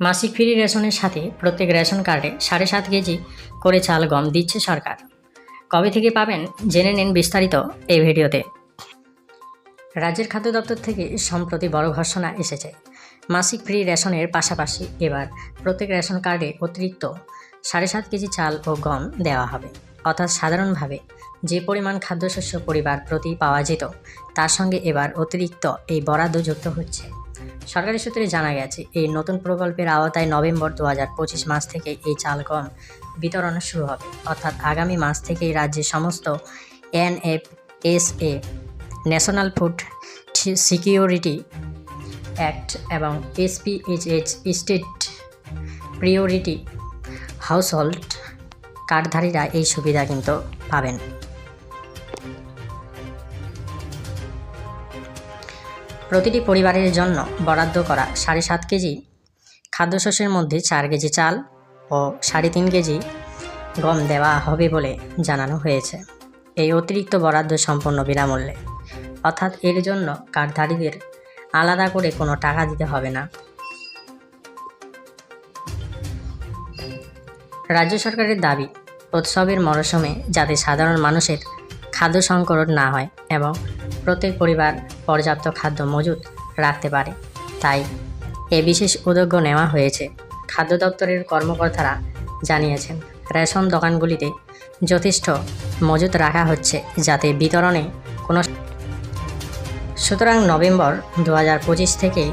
মাসিক ফ্রি রেশনের সাথে প্রত্যেক রেশন কার্ডে সাড়ে সাত কেজি করে চাল গম দিচ্ছে সরকার। কবে থেকে পাবেন জেনে নিন বিস্তারিত এই ভিডিওতে। রাজ্যের খাদ্য দপ্তর থেকে সম্প্রতি বড় ঘোষণা এসেছে। মাসিক ফ্রি রেশনের পাশাপাশি এবার প্রত্যেক রেশন কার্ডে অতিরিক্ত সাড়ে সাত কেজি চাল ও গম দেওয়া হবে। অর্থাৎ সাধারণভাবে যে পরিমাণ খাদ্যশস্য পরিবার প্রতি পাওয়া যেত, তার সঙ্গে এবার অতিরিক্ত এই বরাদ্দ যুক্ত হচ্ছে। সরকারি সূত্রে জানা গেছে, এই নতুন প্রকল্পের আওতায় নভেম্বর দু হাজার পঁচিশ মাস থেকে এই চাল গম বিতরণ শুরু হবে। অর্থাৎ আগামী মাস থেকেই রাজ্যের সমস্ত NFSA national food security act এবং এসপিএইচএইচ স্টেট প্রিওরিটি হাউসহোল্ড কার্ডধারীরা এই সুবিধা কিন্তু পাবেন। প্রতিটি পরিবারের জন্য বরাদ্দ করা সাড়ে সাত কেজি, খাদ্যশস্যের মধ্যে চার কেজি চাল ও সাড়ে তিন কেজি গম দেওয়া হবে বলে জানানো হয়েছে। এই অতিরিক্ত বরাদ্দ সম্পূর্ণ বিনামূল্যে। অর্থাৎ এর জন্য কার্ডধারীদের আলাদা করে কোনো টাকা দিতে হবে না। রাজ্য সরকারের দাবি, উৎসবের মরশুমে যাতে সাধারণ মানুষের খাদ্য সংকট না হয় এবং প্রত্যেক পরিবার পর্যাপ্ত খাদ্য মজুত রাখতে পারে। তাই এ বিশেষ উদ্যোগ নেওয়া হয়েছে, খাদ্য দপ্তরের কর্মকর্তারা জানিয়েছেন। রেশন দোকানগুলিতে যথেষ্ট মজুত রাখা হচ্ছে, যাতে বিতরণে কোনো সুতরাং নভেম্বর দু থেকেই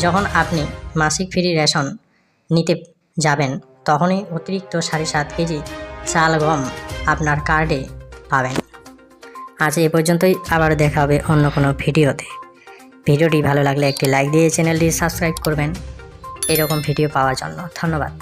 যখন আপনি মাসিক ফ্রি রেশন নিতে যাবেন, তখনই অতিরিক্ত সাড়ে সাত কেজি চাল গম আপনার কার্ডে পাবেন। আজ এ পর্যন্তই, আবার দেখা হবে অন্য কোনো ভিডিওতে। ভিডিওটি ভালো লাগলে একটি লাইক দিয়ে চ্যানেলটি সাবস্ক্রাইব করবেন। এরকম ভিডিও পাওয়ার জন্য ধন্যবাদ।